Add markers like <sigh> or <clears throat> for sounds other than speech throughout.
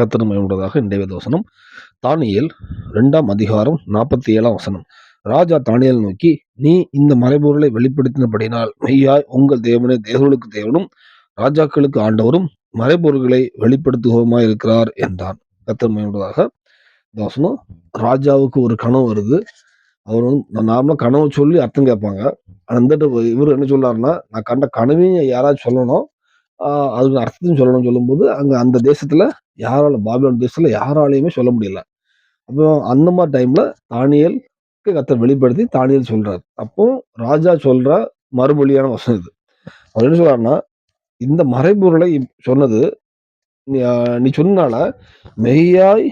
கத்தனமையுள்ளதாக இன்றைய வசனம். தானியல் ரெண்டாம் அதிகாரம் நாற்பத்தி ஏழாம் வசனம். ராஜா தானியல் நோக்கி நீ இந்த மறைபொருளை வெளிப்படுத்தினபடினால் மெய்யாய் உங்கள் தேவனே தேவர்களுக்கு தேவனும் ராஜாக்களுக்கு ஆண்டவரும் மறைபொருள்களை வெளிப்படுத்துவோமா இருக்கிறார் என்றான். கத்திரமயமுள்ளதாக இந்த வசனம். ராஜாவுக்கு ஒரு கனவு வருது. அவர் வந்து நார்மலாக கனவு சொல்லி அர்த்தம் கேட்பாங்க. அந்த இவர் என்ன சொல்லாருன்னா நான் கண்ட கனவையும் யாராச்சும் சொல்லணும். அதுக்கு அர்த்தத்தையும் சொல்லணும்னு சொல்லும்போது அங்கே அந்த தேசத்தில் யாரால பாபிலோன் தேசத்தில் யாராலையுமே சொல்ல முடியல. அப்போ அந்த மாதிரி டைமில் தானியலுக்கு கத்தர் வெளிப்படுத்தி தானியல் சொல்கிறார் அப்போ ராஜா சொல்கிற மறுமொழியான வசனம் இது. அவர் என்ன சொல்கிறாருன்னா இந்த மறைபொருளை சொன்னது நீ நீ சொன்னால மெய்யாய்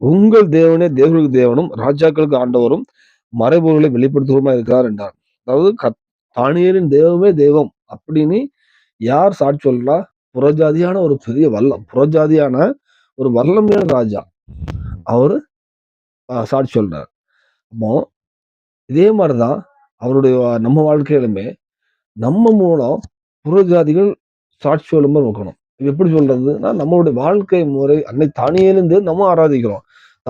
உங்கள் தேவனே தேவர்களுக்கு தேவனும் ராஜாக்களுக்கு ஆண்டவரும் மறைபொருளை வெளிப்படுத்துவோமா இருக்கிறார் என்றார். அதாவது கத் தானியலின் தெய்வமே தெய்வம் அப்படின்னு யார் சாட்சி சொல்றா? புறஜாதியான ஒரு பெரிய வல்லம் புறஜாதியான ஒரு வல்லமையான ராஜா. அவரு சாட்சி சொல்றார். அப்போ இதே மாதிரிதான் அவருடைய வா- நம்ம வாழ்க்கையிலுமே நம்ம மூலம் புறஜாதிகள் சாட்சி சொல்லும் இருக்கணும். இது எப்படி சொல்றதுன்னா நம்மளுடைய வாழ்க்கை முறை அன்னை தானியலேருந்து நம்ம ஆராதிக்கிறோம்.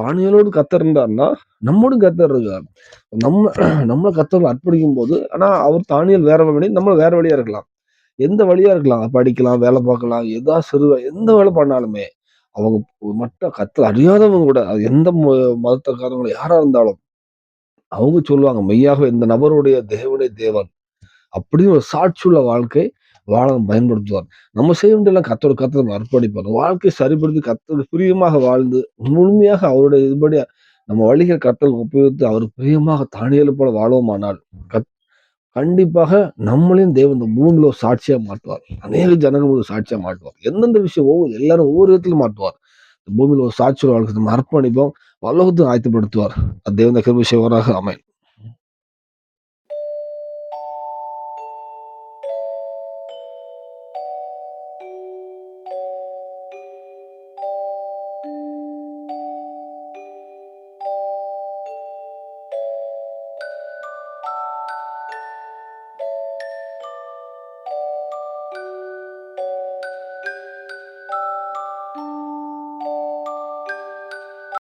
தானியலோடு கத்தர் இருந்தாருன்னா நம்மளும் கத்தர் இருக்கார். நம்ம <clears throat> நம்மளை கத்தர் அர்ப்பணிக்கும் போது ஆனா அவர் தானியல் வேற வழி நம்ம வேற வழியா இருக்கலாம். எந்த வழியா இருக்கலாம்? படிக்கலாம் வேலை பார்க்கலாம் எதா சிறு எந்த வேலை பண்ணாலுமே அவங்க மட்டும் கத்தர் அறியாதவங்க கூட அது எந்த மதத்தக்காரங்களும் யாரா இருந்தாலும் அவங்க சொல்லுவாங்க மெய்யாக இந்த நபருடைய தேவனே தேவன். அப்படின்னு ஒரு சாட்சியுள்ள வாழ்க்கை வாழ பயன்படுத்துவார். நம்ம செய்ய வேண்டியெல்லாம் கத்தோட கத்தர் அர்ப்பணிப்பார். வாழ்க்கையை சரிப்படுத்தி கத்தோட பிரியமாக வாழ்ந்து முழுமையாக அவருடைய இதுபடி நம்ம வழிகள் கத்தருக்கு உபயோகித்து அவர் பிரியமாக தானியல் போல வாழ்வோமானால் கத் கண்டிப்பாக நம்மளையும் தேவன் இந்த பூமியில ஒரு சாட்சியா மாட்டுவார் அநேக ஜனங்கள் ஒரு சாட்சியா மாட்டுவார் எந்தெந்த விஷயம் ஒவ்வொரு எல்லாரும் ஒவ்வொரு விதத்திலும் மாட்டுவார் இந்த பூமியில ஒரு சாட்சியோட வாழ்க்கை நம்ம அர்ப்பணிப்போம். வல்லகத்தும் ஆயத்தப்படுத்துவார். அது தேவந்த கிருபி செய்வாராக. அமைன்